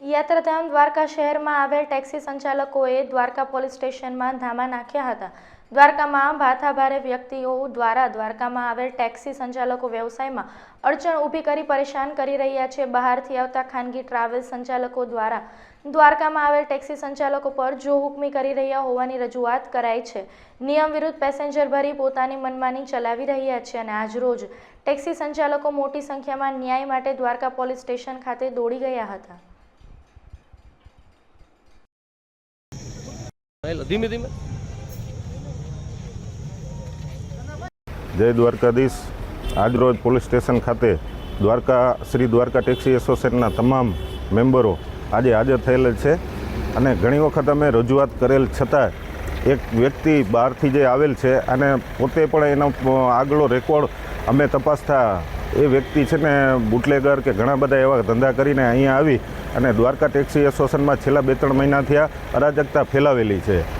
યાત્રાધામ દ્વારકા શહેરમાં આવેલ ટેક્સી સંચાલકોએ દ્વારકા પોલીસ સ્ટેશનમાં ધામા નાખ્યા હતા. દ્વારકામાં ભાથાભારે વ્યક્તિઓ દ્વારા દ્વારકામાં આવેલ ટેક્સી સંચાલકો વ્યવસાયમાં અડચણ ઊભી કરી પરેશાન કરી રહ્યા છે. બહારથી આવતા ખાનગી ટ્રાવેલ સંચાલકો દ્વારા દ્વારકામાં આવેલ ટેક્સી સંચાલકો પર જો હુકમી કરી રહ્યા હોવાની રજૂઆત કરાઈ છે. નિયમ વિરુદ્ધ પેસેન્જર ભરી પોતાની મનમાની ચલાવી રહ્યા છે અને આજરોજ ટેક્સી સંચાલકો મોટી સંખ્યામાં ન્યાય માટે દ્વારકા પોલીસ સ્ટેશન ખાતે દોડી ગયા હતા. ધીમે ધીમે. જય દ્વારકાધીશ. આજરોજ પોલીસ સ્ટેશન ખાતે દ્વારકા, શ્રી દ્વારકા ટેક્સી એસોસિએશનના તમામ મેમ્બરો આજે હાજર થયેલ છે અને ઘણી વખત અમે રજૂઆત કરેલ છતાં એક વ્યક્તિ બહારથી જે આવેલ છે અને પોતે પણ એનો આગલો રેકોર્ડ અમે તપાસતા એ વ્યક્તિ છે ને બુટલેગર કે ઘણા બધા એવા ધંધા કરીને અહીંયા આવી અને દ્વારકા ટેક્સી એસોસિએશનમાં છેલ્લા બે ત્રણ મહિના થયા અરાજકતા ફેલાવેલી છે.